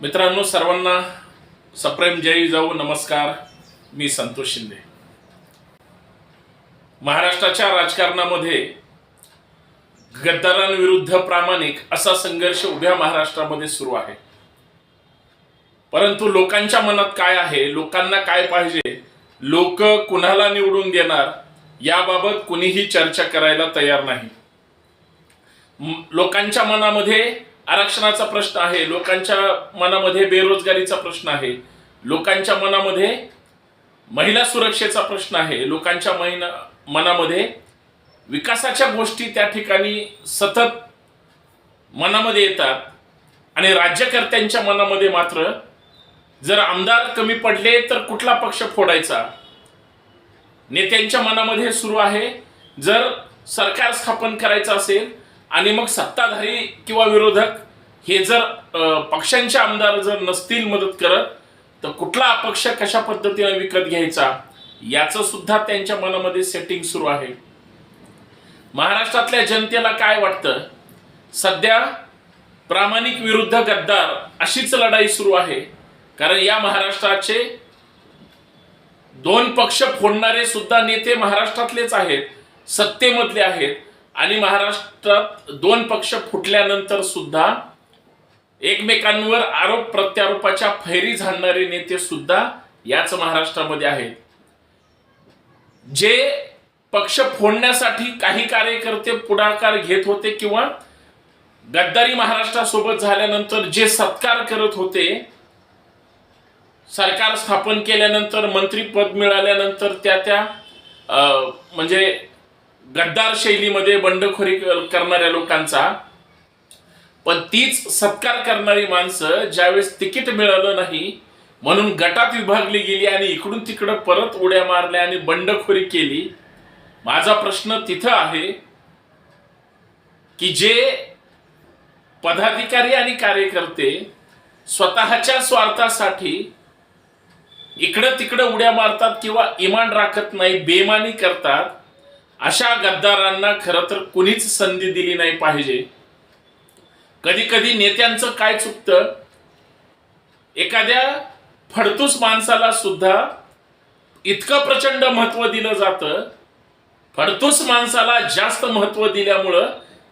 मित्रांनो सर्वांना सप्रेम जय जाऊ नमस्कार. मी संतोष शिंदे. महाराष्ट्राच्या राजकारणामध्ये गद्दारांविरुद्ध प्रामाणिक असा संघर्ष उभ्या महाराष्ट्रामध्ये सुरू आहे. परंतु लोकांच्या मनात काय आहे लोकांना काय पाहिजे लोक कुणाला निवडून देणार याबाबत कुणीही चर्चा करायला तयार नाही. लोकांच्या मनामध्ये आरक्षणाचा प्रश्न आहे लोकांच्या मनामध्ये बेरोजगारीचा प्रश्न आहे लोकांच्या मनामध्ये महिला सुरक्षेचा प्रश्न आहे लोकांच्या महिना मनामध्ये विकासाच्या गोष्टी त्या ठिकाणी सतत मनामध्ये येतात आणि राज्यकर्त्यांच्या मनामध्ये मात्र जर आमदार कमी पडले तर कुठला पक्ष फोडायचा? नेत्यांच्या मनामध्ये सुरू आहे. जर सरकार स्थापन करायचं असेल आणि मग सत्ताधारी किंवा विरोधक हे जर पक्षांचे आमदार जर नसतील मदत करत तर कुठला अपक्ष कशा पद्धतीने विकत घ्यायचा याचं सुद्धा त्यांच्या मनामध्ये सेटिंग सुरू आहे. महाराष्ट्रातल्या जनतेला काय वाटतं? सध्या प्रामाणिक विरुद्ध गद्दार अशीच लढाई सुरू आहे. कारण या महाराष्ट्राचे दोन पक्ष फोडणारे सुद्धा नेते महाराष्ट्रातलेच आहेत सत्तेमधले आहेत. आणि महाराष्ट्रात दोन पक्ष फुटल्यानंतर सुद्धा एकमेकांवर आरोप प्रत्यारोपाच्या फैरी झाडणारे नेते सुद्धा याच महाराष्ट्रामध्ये आहेत. जे पक्ष फोडण्यासाठी काही कार्यकर्ते पुढाकार घेत होते किंवा गद्दारी महाराष्ट्रासोबत झाल्यानंतर जे सत्कार करत होते सरकार स्थापन केल्यानंतर मंत्रीपद मिळाल्यानंतर त्या त्या म्हणजे गद्दार शैलीमध्ये बंडखोरी करणाऱ्या लोकांचा. पण तीच सत्कार करणारी माणसं ज्यावेळेस तिकीट मिळालं नाही म्हणून गटात विभागली गेली आणि इकडून तिकडं परत उड्या मारल्या आणि बंडखोरी केली. माझा प्रश्न तिथं आहे की जे पदाधिकारी आणि कार्यकर्ते स्वतःच्या स्वार्थासाठी इकडं तिकडं उड्या मारतात किंवा इमान राखत नाही बेमानी करतात अशा गद्दारांना खरं तर कुणीच संधी दिली नाही पाहिजे. कधी कधी नेत्यांचं काय चुकतं? एखाद्या फडतूस माणसाला सुद्धा इतकं प्रचंड महत्त्व दिलं जातं. फडतूस माणसाला जास्त महत्त्व दिल्यामुळं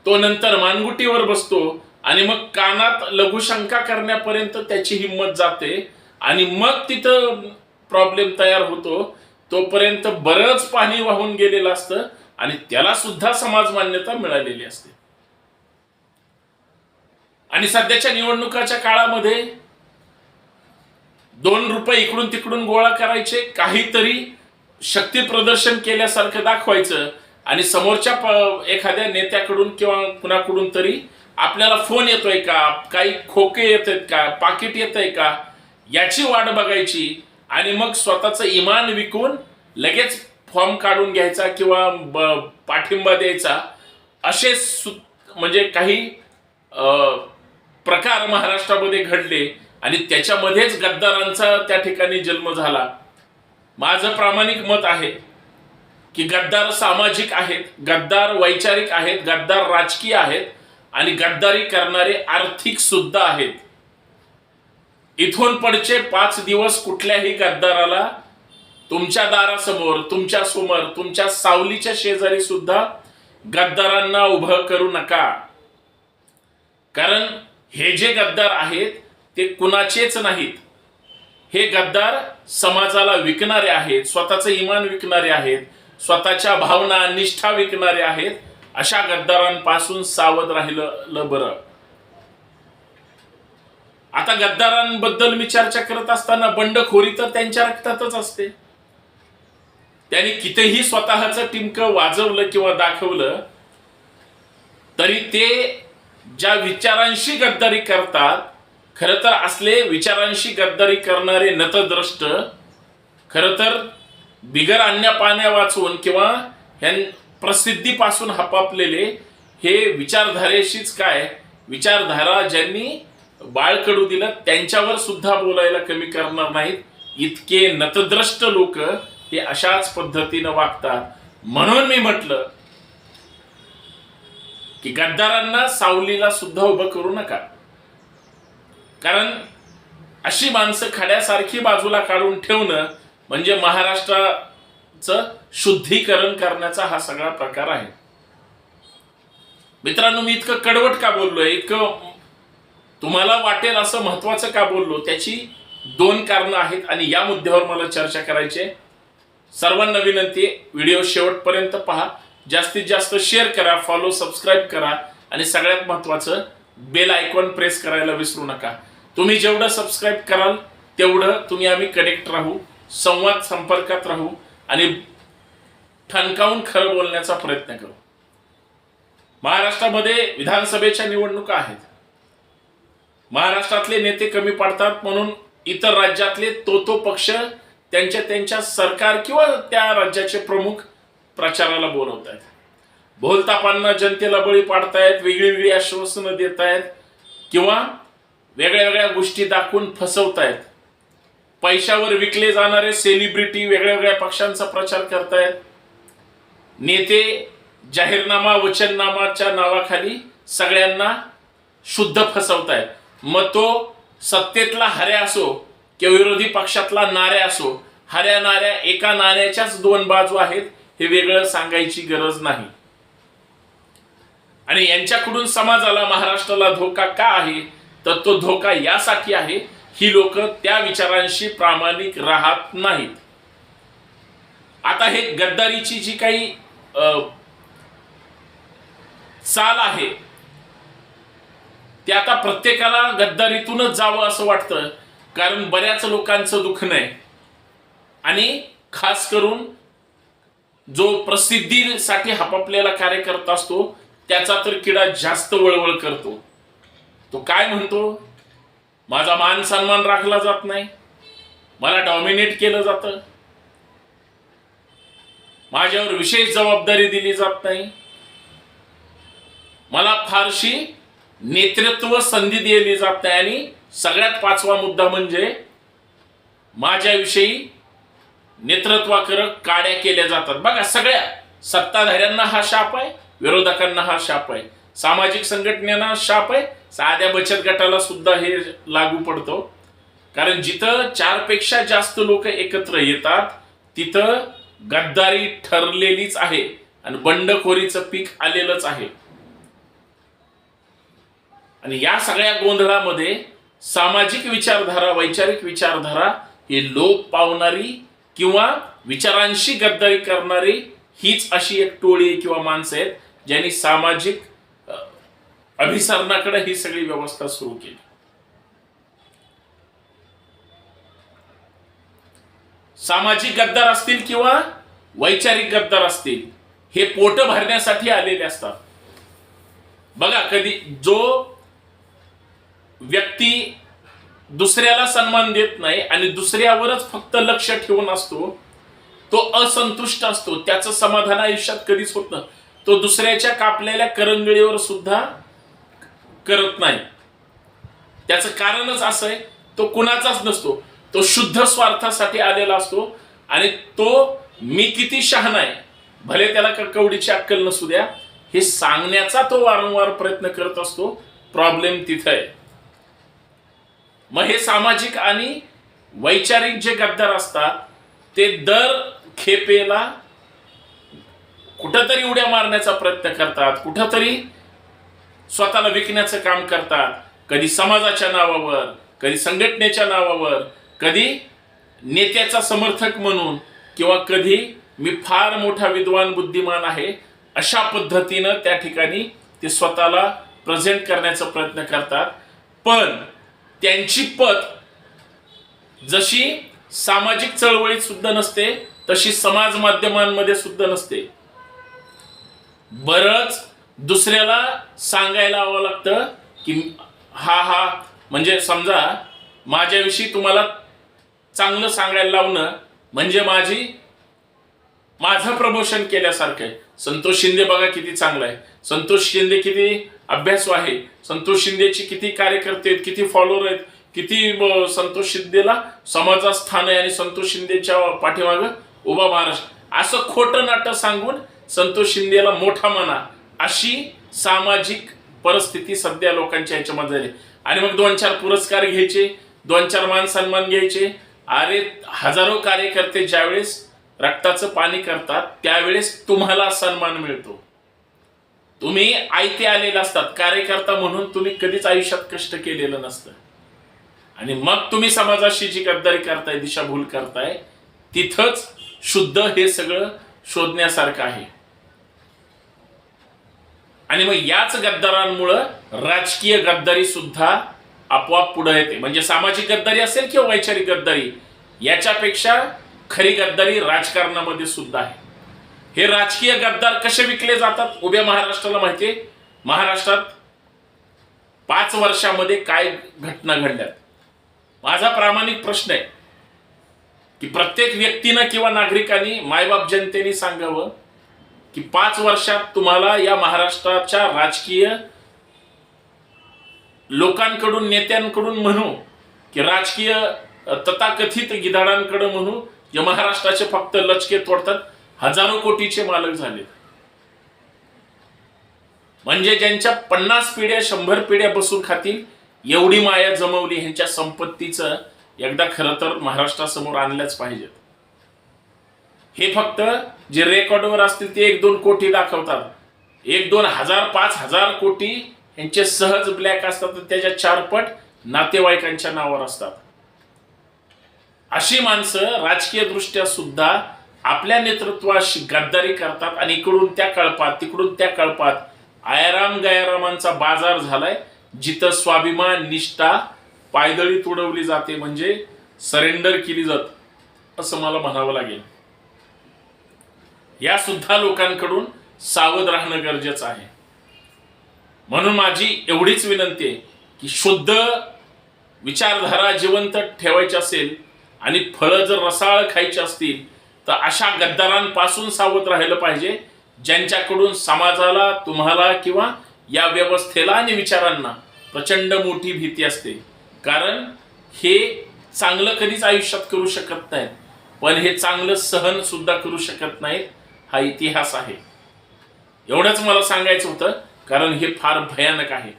तो नंतर मानगुटीवर बसतो आणि मग कानात लघुशंका करण्यापर्यंत त्याची हिंमत जाते आणि मग तिथं प्रॉब्लेम तयार होतो. तोपर्यंत बरंच पाणी वाहून गेलेलं असतं आणि त्याला सुद्धा समाज मान्यता मिळालेली असते. आणि सध्याच्या निवडणुकाच्या काळामध्ये दोन रुपये इकडून तिकडून गोळा करायचे काहीतरी शक्ती प्रदर्शन केल्यासारखं दाखवायचं आणि समोरच्या एखाद्या नेत्याकडून किंवा कुणाकडून तरी आपल्याला फोन येतोय का? काही खोके येत आहेत का? पाकिट येत आहे का? याची वाट बघायची. आणि मग स्वतःचं इमान विकून लगेच फॉर्म काढून घ्यायचा किंवा ब- पाठिंबा द्यायचा असे सु- म्हणजे काही प्रकार महाराष्ट्रामध्ये घडले आणि त्याच्यामध्येच गद्दारांचा त्या ठिकाणी जन्म झाला. माझं प्रामाणिक मत आहे की गद्दार सामाजिक आहेत गद्दार वैचारिक आहेत गद्दार राजकीय आहेत आणि गद्दारी करणारे आर्थिक सुद्धा आहेत. इथून पुढचे पाच दिवस कुठल्याही गद्दाराला तुमच्या दारासमोर तुमच्यासमोर तुमच्या सावलीच्या शेजारी सुद्धा गद्दारांना उभं करू नका. कारण हे जे गद्दार आहेत ते कुणाचेच नाहीत. हे गद्दार समाजाला विकणारे आहेत स्वतःचं इमान विकणारे आहेत स्वतःच्या भावना निष्ठा विकणारे आहेत अशा गद्दारांपासून सावध राहिलं बरं. आता गद्दारांबद्दल मी चर्चा करत असताना बंडखोरी तर त्यांच्या रक्तातच असते. त्यांनी कितीही स्वतःचं टिमकं वाजवलं किंवा दाखवलं तरी ते ज्या विचारांशी गद्दारी करतात खरं तर असले विचारांशी गद्दारी करणारे नतद्रष्ट खरं तर बिगर अन्य पाण्या वाचून किंवा ह्या प्रसिद्धीपासून हपापलेले हे विचारधारेशीच काय? विचारधारा ज्यांनी बाळकडू दिलं त्यांच्यावर सुद्धा बोलायला कमी करणार नाहीत. इतके नतद्रष्ट लोक हे अशाच पद्धतीनं वागतात. म्हणून मी म्हटलं की गद्दारांना सावलीला सुद्धा उभं करू नका. कारण अशी माणसं खड्यासारखी बाजूला काढून ठेवणं म्हणजे महाराष्ट्राचं शुद्धीकरण करण्याचा हा सगळा प्रकार आहे. मित्रांनो मी इतकं कडवट का बोललोय? इतकं तुम्हाला वाटेल असं महत्वाचं का बोललो? त्याची दोन कारणं आहेत आणि या मुद्द्यावर मला चर्चा करायची आहे. सर्वांना विनंती व्हिडिओ शेवटपर्यंत पहा. जास्तीत जास्त शेअर करा फॉलो सबस्क्राईब करा आणि सगळ्यात महत्वाचं बेल आयकॉन प्रेस करायला विसरू नका. तुम्ही जेवढं सबस्क्राईब कराल तेवढं तुम्ही आम्ही कनेक्ट राहू संवाद संपर्कात राहू आणि ठणकावून खरं बोलण्याचा प्रयत्न करू. महाराष्ट्रामध्ये विधानसभेच्या निवडणुका आहेत. महाराष्ट्रातले नेते कमी पडतात म्हणून इतर राज्यातले तो तो पक्ष त्यांच्या त्यांच्या सरकार किंवा त्या राज्याचे प्रमुख प्रचाराला बोलवत आहेत भोलतापांना जनतेला बळी पाडतायत वेगळी वेगळी आश्वासनं देत आहेत किंवा वेगळ्या वेगळ्या गोष्टी दाखवून फसवतायत. पैशावर विकले जाणारे सेलिब्रिटी वेगळ्या वेगळ्या पक्षांचा प्रचार करतायत. नेते जाहीरनामा वचननामाच्या नावाखाली सगळ्यांना शुद्ध फसवतायत. मग तो सत्तेतला हऱ्या असो किंवा विरोधी पक्षातला नाऱ्या असो हऱ्या नाऱ्या एका नाण्याच्याच दोन बाजू आहेत हे वेगळं सांगायची गरज नाही. आणि यांच्याकडून समाजाला महाराष्ट्राला धोका का आहे? तर तो धोका यासाठी आहे ही लोक त्या विचारांशी प्रामाणिक राहत नाहीत. आता हे गद्दारीची जी काही चाल आहे ते आता प्रत्येकाला गद्दारीतूनच जावं असं वाटतं कारण बऱ्याच लोकांचं दुखणं आहे आणि खास करून जो प्रसिद्धीसाठी हापापलेला कार्यकर्ता असतो त्याचा तर किडा जास्त वळवळ करतो. तो काय म्हणतो? माझा मान सन्मान राखला जात नाही. मला डॉमिनेट केलं जातं. माझ्यावर विशेष जबाबदारी दिली जात नाही. मला फारशी नेतृत्व संधी दिली जात नाही आणि सगळ्यात पाचवा मुद्दा म्हणजे माझ्याविषयी नेतृत्वाकरक काड्या केल्या जातात. बघा सगळ्या सत्ताधाऱ्यांना हा शाप आहे विरोधकांना हा शाप आहे सामाजिक संघटनेना शाप आहे साध्या बचत गटाला सुद्धा हे लागू पडतो. कारण जिथं चारपेक्षा जास्त लोक एकत्र येतात तिथं गद्दारी ठरलेलीच आहे आणि बंडखोरीचं पीक आलेलंच आहे. आणि या सगळ्या गोंधळामध्ये सामाजिक विचारधारा वैचारिक विचारधारा हे लोप पावणारी किंवा विचारांशी गद्दारी करणारी हीच अशी एक टोळी किंवा माणसं आहेत ज्यांनी सामाजिक अभिसरणाकडे ही सगळी व्यवस्था सुरू केली. सामाजिक गद्दार असतील किंवा वैचारिक गद्दार असतील हे पोट भरण्यासाठी आलेले असतात. बघा कधी जो व्यक्ती दुसऱ्याला सन्मान देत नाही आणि दुसऱ्यावरच फक्त लक्ष ठेवून असतो तो असंतुष्ट असतो. त्याचं समाधान आयुष्यात कधीच होत नाही. तो दुसऱ्याच्या कापलेल्या करंगळीवर सुद्धा करत नाही. त्याचं कारणच असं आहे तो कुणाचाच नसतो. तो शुद्ध स्वार्थासाठी आलेला असतो आणि तो मी किती शहाणा आहे भले त्याला क- कवडीची अक्कल नसू द्या हे सांगण्याचा तो वारंवार प्रयत्न करत असतो. प्रॉब्लेम तिथं आहे. मग हे सामाजिक आणि वैचारिक जे गद्दार असतात ते दर खेपेला कुठंतरी उड्या मारण्याचा प्रयत्न करतात कुठंतरी स्वतःला विकण्याचं काम करतात. कधी समाजाच्या नावावर कधी संघटनेच्या नावावर कधी नेत्याचा समर्थक म्हणून किंवा कधी मी फार मोठा विद्वान बुद्धिमान आहे अशा पद्धतीनं त्या ठिकाणी ते स्वतःला प्रेझेंट करण्याचा प्रयत्न करतात. पण त्यांची पत जशी सामाजिक चळवळीत सुद्धा नसते तशी समाज माध्यमांमध्ये सुद्धा नसते. बरंच दुसऱ्याला सांगायला हवं लागतं की हा हा म्हणजे समजा माझ्याविषयी तुम्हाला चांगलं सांगायला लावणं म्हणजे माझी माझं प्रमोशन केल्यासारखं आहे. संतोष शिंदे बघा किती चांगला आहे. संतोष शिंदे किती अभ्यास आहे. संतोष शिंदेची किती कार्यकर्ते आहेत किती फॉलोअर आहेत किती संतोष शिंदेला समाजात स्थान आहे आणि संतोष शिंदेच्या पाठीमागं उभा महाराष्ट्र. असं खोटं नाटं सांगून संतोष शिंदेला मोठा म्हणा अशी सामाजिक परिस्थिती सध्या लोकांच्या ह्याच्यामध्ये आहे आणि मग दोन चार पुरस्कार घ्यायचे दोन चार मान सन्मान घ्यायचे. अरे हजारो कार्यकर्ते ज्यावेळेस रक्ताचं पाणी करतात त्यावेळेस तुम्हाला सन्मान मिळतो. तुम्ही आयते आलेले असतात कार्यकर्ता म्हणून तुम्ही कधीच आयुष्यात कष्ट केलेलं नसतं. आणि मग तुम्ही समाजाशी जी गद्दारी करताय दिशाभूल करताय तिथंच शुद्ध हे सगळं शोधण्यासारखं आहे. आणि मग याच गद्दारांमुळं राजकीय गद्दारी सुद्धा आपोआप पुढे येते. म्हणजे सामाजिक गद्दारी असेल किंवा वैचारिक गद्दारी याच्यापेक्षा खरी गद्दारी राजकारणामध्ये सुद्धा आहे. हे राजकीय गद्दार कसे विकले जातात उभ्या महाराष्ट्राला माहितीये महाराष्ट्रात पाच वर्षामध्ये काय घटना घडल्यात? माझा प्रामाणिक प्रश्न आहे की प्रत्येक व्यक्तीनं किंवा नागरिकांनी मायबाप जनतेने सांगावं की पाच वर्षात तुम्हाला या महाराष्ट्राच्या राजकीय लोकांकडून नेत्यांकडून म्हणू की राजकीय तथाकथित गिधाडांकडे म्हणू जे महाराष्ट्राचे फक्त लचके तोडतात हजारो कोटीचे मालक झाले. म्हणजे ज्यांच्या पन्नास पिढ्या शंभर पिढ्या बसून खातील एवढी माया जमवली ह्यांच्या संपत्तीचं एकदा खरं तर महाराष्ट्रासमोर आणल्याच पाहिजेत. हे फक्त जे रेकॉर्डवर असतील ते एक दोन कोटी दाखवतात. एक दोन हजार पाच हजार कोटी यांचे सहज ब्लॅक असतात त्याच्या चारपट नातेवाईकांच्या नावावर असतात. अशी माणसं राजकीय दृष्ट्या सुद्धा आपल्या नेतृत्वाशी गद्दारी करतात आणि इकडून त्या कळपात तिकडून त्या कळपात आयाराम गयारामांचा बाजार झालाय जिथं स्वाभिमान निष्ठा पायदळी तुडवली जाते म्हणजे सरेंडर केली जात असं मला म्हणावं लागेल. या सुद्धा लोकांकडून सावध राहणं गरजेचं आहे. म्हणून माझी एवढीच विनंती आहे की शुद्ध विचारधारा जिवंत ठेवायची असेल आणि फळं जर रसाळ खायची असतील तर अशा गद्दारांपासून सावध राहिलं पाहिजे ज्यांच्याकडून समाजाला तुम्हाला किंवा या व्यवस्थेला आणि विचारांना प्रचंड मोठी भीती असते. कारण हे चांगलं कधीच आयुष्यात करू शकत नाहीत. पण हे चांगलं सहन सुद्धा करू शकत नाहीत हा इतिहास आहे. एवढंच मला सांगायचं होतं कारण हे फार भयानक आहे.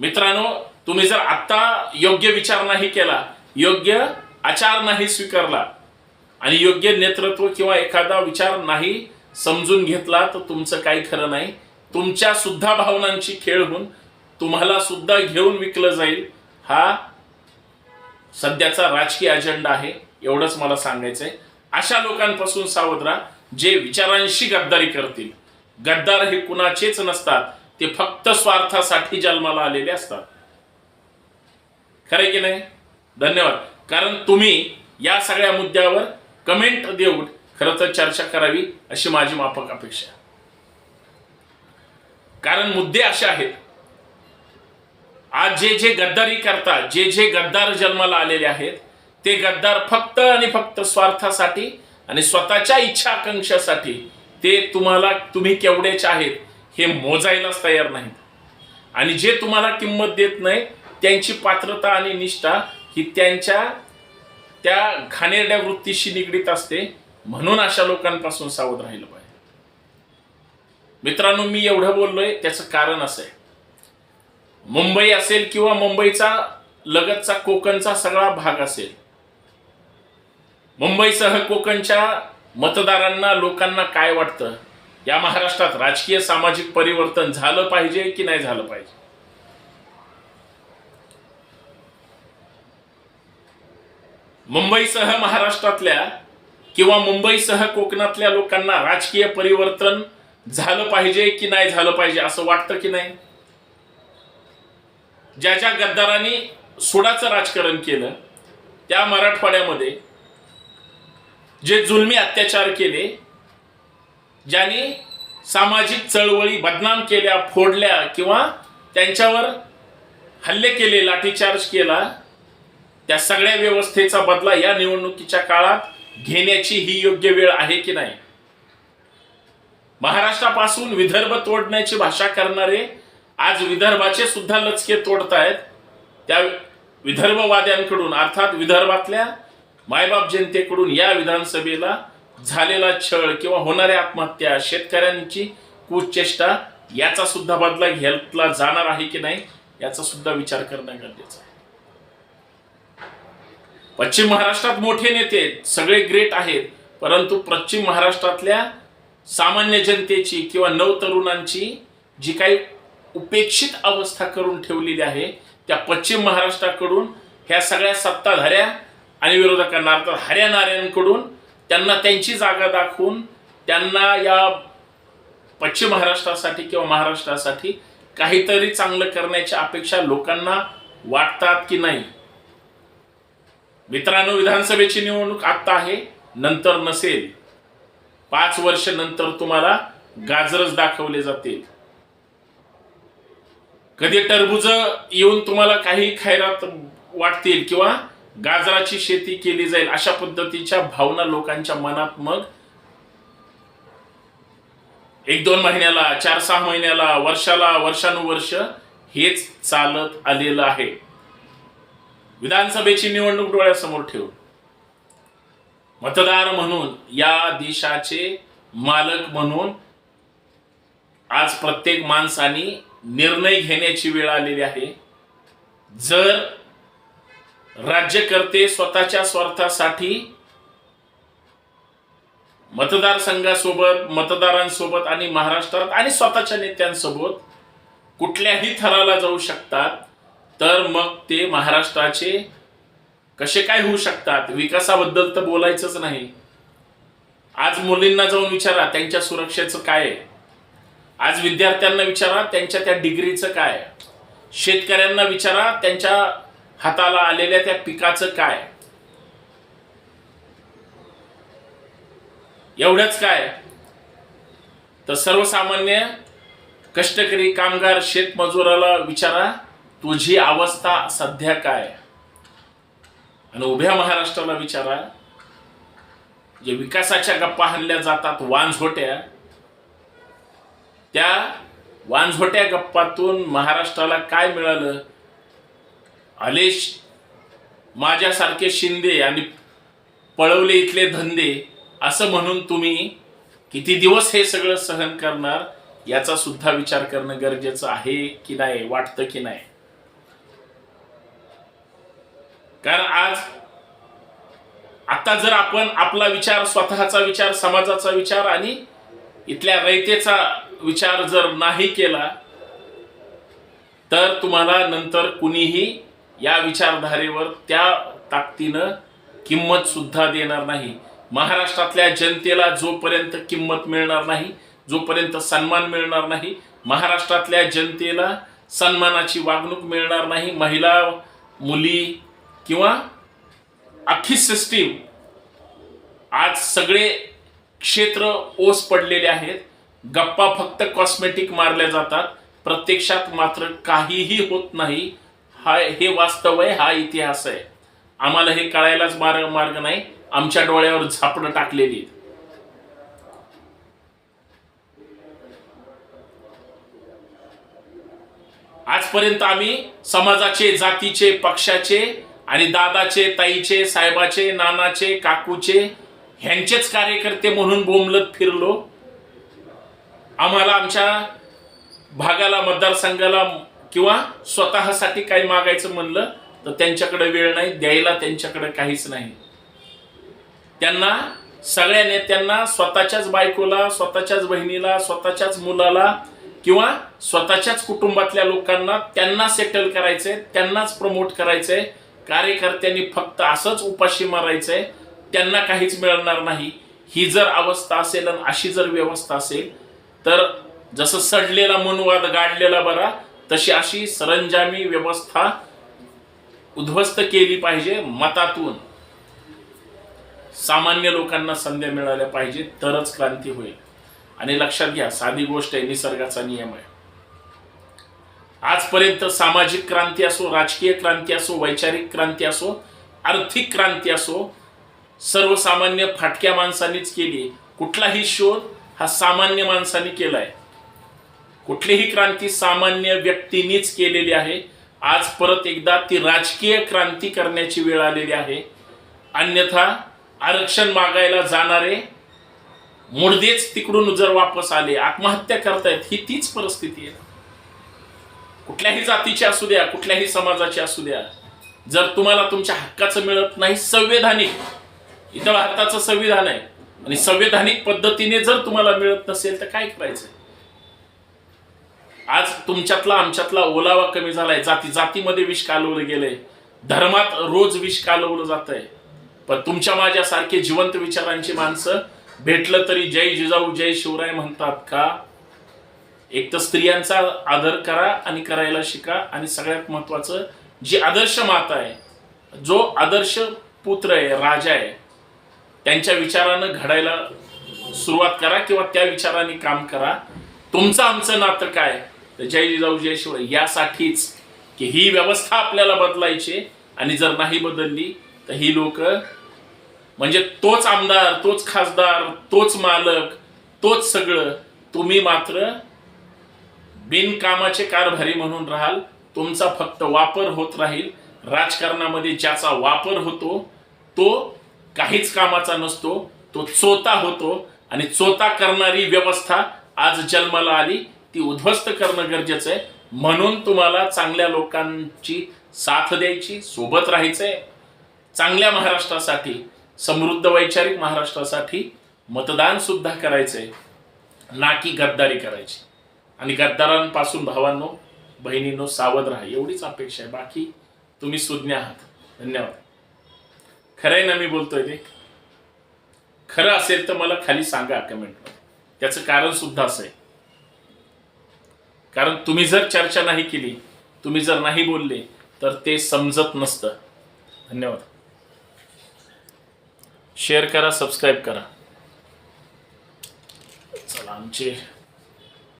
मित्रांनो तुम्ही जर आत्ता योग्य विचार नाही केला योग्य आचार नाही स्वीकारला आणि योग्य नेतृत्व किंवा एखादा विचार नाही समजून घेतला तर तुमचं काही खरं नाही. तुमच्या सुद्धा भावनांची खेळ होऊन तुम्हाला सुद्धा घेऊन विकलं जाईल. हा सध्याचा राजकीय अजेंडा आहे एवढंच मला सांगायचं आहे अशा लोकांपासून सावध राहा जे विचारांशी गद्दारी करतील. गद्दार हे कुणाचेच नसतात ते फक्त स्वार्थासाठी जन्माला आलेले असतात. खरं की नाही? धन्यवाद. कारण तुम्ही या सगळ्या मुद्द्यावर कमेंट देऊन खरं तर चर्चा करावी अशी माझी माफक अपेक्षा कारण मुद्दे असे आहेत. आज जे जे गद्दारी करतात जे जे गद्दार जन्माला आलेले आहेत ते गद्दार फक्त आणि फक्त स्वार्थासाठी आणि स्वतःच्या इच्छा आकांक्षासाठी ते तुम्हाला तुम्ही केवढेच आहेत हे मोजायलाच तयार नाहीत. आणि जे तुम्हाला किंमत देत नाही त्यांची पात्रता आणि निष्ठा ही त्यांच्या त्या घाणेरड्या वृत्तीशी निगडीत असते म्हणून अशा लोकांपासून सावध राहिलं पाहिजे. मित्रांनो मी एवढं बोललोय त्याचं कारण असं आहे. मुंबई असेल किंवा मुंबईचा लगतचा कोकणचा सगळा भाग असेल मुंबईसह कोकणच्या मतदारांना लोकांना काय वाटतं? या महाराष्ट्रात राजकीय सामाजिक परिवर्तन झालं पाहिजे की नाही झालं पाहिजे? मुंबईसह महाराष्ट्रातल्या किंवा मुंबईसह कोकणातल्या लोकांना राजकीय परिवर्तन झालं पाहिजे की नाही झालं पाहिजे असं वाटतं की नाही? ज्या ज्या गद्दारांनी सुडाचं राजकारण केलं त्या मराठवाड्यामध्ये जे जुलमी अत्याचार केले ज्यांनी सामाजिक चळवळी बदनाम केल्या फोडल्या किंवा त्यांच्यावर हल्ले केले लाठीचार्ज केला त्या सगळ्या व्यवस्थेचा बदला या निवडणुकीच्या काळात घेण्याची ही योग्य वेळ आहे की नाही? महाराष्ट्रापासून विदर्भ तोडण्याची भाषा करणारे आज विदर्भाचे सुद्धा लचके तोडतायत. त्या विदर्भवाद्यांकडून अर्थात विदर्भातल्या मायबाप जनतेकडून या विधानसभेला झालेला छळ किंवा होणाऱ्या आत्महत्या शेतकऱ्यांची कुचेष्टा याचा सुद्धा बदला घेतला जाणार आहे की नाही याचा सुद्धा विचार करणं गरजेचं आहे. पश्चिम महाराष्ट्रात मोठे नेते आहेत सगळे ग्रेट आहेत परंतु पश्चिम महाराष्ट्रातल्या सामान्य जनतेची किंवा नवतरुणांची जी काही उपेक्षित अवस्था करून ठेवलेली आहे त्या पश्चिम महाराष्ट्राकडून ह्या सगळ्या सत्ताधाऱ्या आणि विरोधकांना अर्थात हऱ्यानाऱ्यांकडून त्यांना त्यांची जागा दाखवून त्यांना या पश्चिम महाराष्ट्रासाठी किंवा महाराष्ट्रासाठी काहीतरी चांगलं करण्याची अपेक्षा लोकांना वाटतात की नाही. मित्रांनो विधानसभेची निवडणूक आत्ता आहे. नंतर नसेल. पाच वर्ष नंतर तुम्हाला गाजरच दाखवले जातील. कधी टरबूज येऊन तुम्हाला काही खैरात वाटतील किंवा गाजराची शेती केली जाईल अशा पद्धतीच्या भावना लोकांच्या मनात मग एक दोन महिन्याला चार सहा महिन्याला वर्षाला वर्षानुवर्ष हेच चालत आलेलं आहे. विधानसभेची निवडणूक डोळ्यासमोर ठेवून. मतदार म्हणून या देशाचे मालक म्हणून आज प्रत्येक माणसाने निर्णय घेण्याची वेळ आलेली आहे. जर राज्यकर्ते स्वतःच्या स्वार्थासाठी मतदारसंघासोबत मतदारांसोबत आणि महाराष्ट्रात आणि स्वतःच्या नेत्यांसोबत कुठल्याही थराला जाऊ शकतात तर मग ते महाराष्ट्राचे कसे काय होऊ शकतात? विकासाबद्दल तर बोलायचंच नाही. आज मुलींना जाऊन विचारा त्यांच्या सुरक्षेचं काय आहे? आज विद्यार्थ्यांना विचारा त्यांच्या त्या डिग्रीचं काय शेतकऱ्यांना विचारा त्यांच्या हाताला आलेल्या त्या पिकाचं काय एवढंच काय? तर सर्वसामान्य कष्टकरी कामगार शेतमजुराला विचारा. तुझी अवस्था सध्या काय? आणि उभ्या महाराष्ट्राला विचारा जे विकासाच्या गप्पा हल्ल्या जातात वांझोट्या त्या वांझोट्या गप्पातून महाराष्ट्राला काय मिळालं? आलेश माझ्यासारखे शिंदे आणि पळवले इथले धंदे असं म्हणून तुम्ही किती दिवस हे सगळं सहन करणार? याचा सुद्धा विचार करणं गरजेचं आहे की नाही? वाटतं की नाही? कारण आज आता जर आपण आपला विचार स्वतःचा विचार समाजाचा विचार आणि इथल्या रयतेचा विचार जर नाही केला तर तुम्हाला नंतर कुणीही या विचारधारेवर त्या ताकदीनं किंमत सुद्धा देणार नाही. महाराष्ट्रातल्या जनतेला जोपर्यंत किंमत मिळणार नाही जोपर्यंत सन्मान मिळणार नाही महाराष्ट्रातल्या जनतेला सन्मानाची वागणूक मिळणार नाही महिला मुली किंवा अख्खी सिस्टीम आज सगळे क्षेत्र ओस पडलेले आहेत. गप्पा फक्त कॉस्मेटिक मारल्या जातात. प्रत्यक्षात मात्र काहीही होत नाही. हा हे वास्तव आहे हा इतिहास आहे. आम्हाला हे कळायलाच मार्ग मार्ग नाही. आमच्या डोळ्यावर झापडं टाकलेली आजपर्यंत आम्ही समाजाचे जातीचे पक्षाचे आणि दादाचे ताईचे साहेबाचे नानाचे काकूचे ह्यांचेच कार्यकर्ते म्हणून बोंबलत फिरलो. आम्हाला आमच्या भागाला मतदारसंघाला किंवा स्वतःसाठी काही मागायचं म्हणलं तर त्यांच्याकडे वेळ नाही द्यायला त्यांच्याकडे काहीच नाही. त्यांना सगळ्या नेत्यांना स्वतःच्याच बायकोला स्वतःच्याच बहिणीला स्वतःच्याच मुलाला किंवा स्वतःच्याच कुटुंबातल्या लोकांना त्यांना सेटल करायचंय त्यांनाच प्रमोट करायचंय कार्यकर्त्यांनी फक्त असंच उपाशी मारायचंय त्यांना काहीच मिळणार नाही. ही जर अवस्था असेल आणि अशी जर व्यवस्था असेल तर जसं सडलेला मनवाद गाडलेला बरा तशी अशी सरंजामी व्यवस्था उद्ध्वस्त केली पाहिजे मतातून. सामान्य लोकांना संध्या मिळाल्या पाहिजे तरच क्रांती होईल. आणि लक्षात घ्या साधी गोष्ट आहे निसर्गाचा नियम आहे. आजपर्यंत सामाजिक क्रांती असो राजकीय क्रांती असो वैचारिक क्रांती असो आर्थिक क्रांती असो सर्वसामान्य फाटक्या माणसांनीच केली कुठलाही शोध हा सामान्य माणसाने केलाय. कुठलीही क्रांती सामान्य व्यक्तींनीच केलेली आहे. आज परत एकदा ती राजकीय क्रांती करण्याची वेळ आलेली आहे. अन्यथा आरक्षण मागायला जाणारे मुडदेच तिकडून जर वापस आले आत्महत्या करतायत ही तीच परिस्थिती आहे. कुठल्याही जातीची असू द्या कुठल्याही समाजाची असू द्या जर तुम्हाला तुमच्या हक्काचं मिळत नाही संवैधानिक इथं भारताचं संविधान आहे आणि संवैधानिक पद्धतीने जर तुम्हाला मिळत नसेल तर काय करायचं? आज तुमच्यातला आमच्यातला ओलावा कमी झालाय जाती जातीमध्ये विष कालवलं गेलंय धर्मात रोज विष कालवलं जात आहे पण तुमच्या माझ्यासारखे जिवंत विचारांची माणसं भेटलं तरी जय जिजाऊ जय शिवराय म्हणतात का? एक तर स्त्रियांचा आदर करा आणि करायला शिका आणि सगळ्यात महत्वाचं जी आदर्श माता आहे जो आदर्श पुत्र आहे राजा आहे त्यांच्या विचारानं घडायला सुरुवात करा किंवा त्या विचाराने काम करा. तुमचं आमचं नातं काय? तर जय जिजाऊ जय शिवराय. यासाठीच की ही व्यवस्था आपल्याला बदलायची आणि जर नाही बदलली तर ही लोक म्हणजे तोच आमदार तोच खासदार तोच मालक तोच सगळं तुम्ही मात्र बिनकामाचे कारभारी म्हणून राहाल तुमचा फक्त वापर होत राहील. राजकारणामध्ये ज्याचा वापर होतो तो काहीच कामाचा नसतो तो चोता होतो आणि चोता करणारी व्यवस्था आज जन्माला आली ती उद्ध्वस्त करणं गरजेचं आहे. म्हणून तुम्हाला चांगल्या लोकांची साथ द्यायची सोबत राहायचंय. चांगल्या महाराष्ट्रासाठी समृद्ध वैचारिक महाराष्ट्रासाठी मतदान सुद्धा करायचंय. ना की गद्दारी करायची. आणि गद्दारांपासून भावांनो बहिणींनो सावध राहा. एवढीच अपेक्षा आहे. बाकी तुम्ही सुज्ञ आहात. धन्यवाद. खरं आहे ना मी बोलतोय ते? खरं असेल तर मला खाली सांगा कमेंटमध्ये त्याचं कारण सुद्धा असं आहे. कारण तुम्ही जर चर्चा नाही केली तुम्ही जर नाही बोलले तर ते समजत नसतं. धन्यवाद. शेअर करा सबस्क्राईब करा. चला आमचे